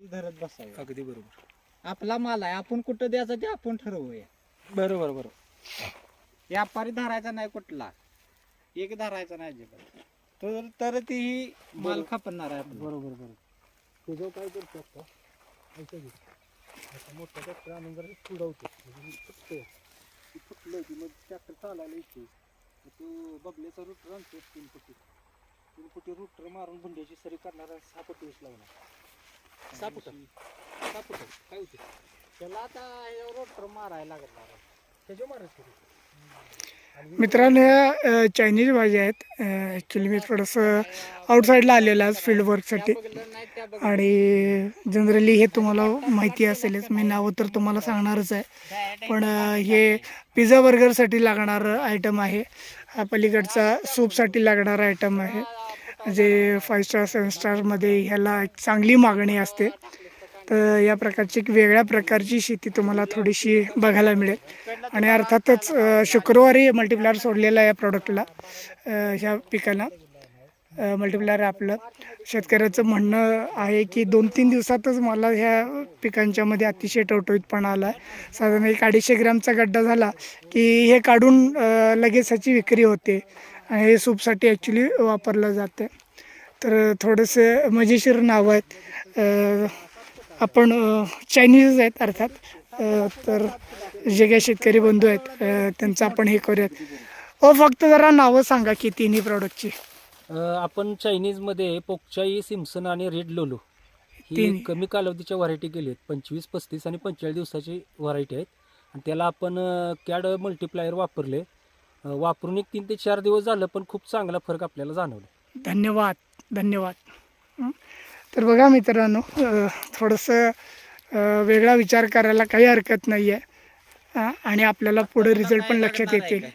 धरत बसावं. अगदी बरोबर. आपला माल आहे आपण कुठं द्यायचं ते आपण ठरवूया. बरोबर बरोबर. व्यापारी धरायचा नाही कुठला. एक धरायचा नाही अजिबात. तर तर तीही माल. खपणार आहे आपलं. बरोबर बरोबर. तुझं काय करतो आता ऐका की आता मोठा ट्रॅक्टर आणून जरा पुढवतो म्हणजे ती फुटलं की मग ट्रॅक्टर चालायला येते मग तो बबल्याचा रुटर आणतो तीन फुटी तीन फुटी रुटर मारून बुंड्याची सरी करणार आणि सहा फुटी ऊस लावणार सहा फुट काय होते? त्याला आता हे रोटर मारायला मित्रांनो या चायनीज भाज्या आहेत. ॲक्च्युली मी थोडंसं आउटसाईडला आलेलं आज फील्ड वर्कसाठी. आणि जनरली हे तुम्हाला माहिती असेलच. मी नावं तर तुम्हाला सांगणारच आहे. पण हे पिझ्झा बर्गरसाठी लागणारं आयटम आहे. हा पलीकडचा सूपसाठी लागणारा आयटम आहे. जे फाईव्ह स्टार सेवन स्टारमध्ये ह्याला एक चांगली मागणी असते. तर या प्रकारची एक वेगळ्या प्रकारची शेती तुम्हाला थोडीशी बघायला मिळेल. आणि अर्थातच शुक्रवारी मल्टिप्लायर सोडलेला आहे या प्रॉडक्टला ह्या पिकाला मल्टिप्लायर आपलं. शेतकऱ्याचं म्हणणं आहे की दोन तीन दिवसातच मला ह्या पिकांच्यामध्ये अतिशय टवटवीतपणा आला आहे साधारण एक अडीचशे ग्रॅमचा गड्डा झाला की हे काढून लगेच ह्याची विक्री होते. हे सूपसाठी ॲक्च्युली वापरलं जातं. तर थोडंसं मजेशीर नावं आहेत. अ, आपण अ, चायनीज आहेत अर्थात. अ, तर जे काही शेतकरी बंधू आहेत अ, त्यांचं आपण हे करूयात. हो फक्त जरा नावं सांगा की तिन्ही प्रॉडक्टची आपण चायनीजमध्ये पोकचाई सिम्सन आणि रेड लोलो ही तीन. कमी कालावधीच्या व्हरायटी केली आहेत. पंचवीस पस्तीस आणि पंचेचाळीस दिवसाची व्हरायटी आहेत. आणि त्याला आपण कॅड मल्टीप्लायर वापरले. अ, वापरून एक तीन ते चार दिवस झालं पण खूप चांगला फरक आपल्याला जाणवला. धन्यवाद धन्यवाद. तर बघा मित्रांनो थोडंसं वेगळा विचार करायला काही हरकत नाही आहे आणि आपल्याला पुढे रिझल्ट पण लक्षात येतील.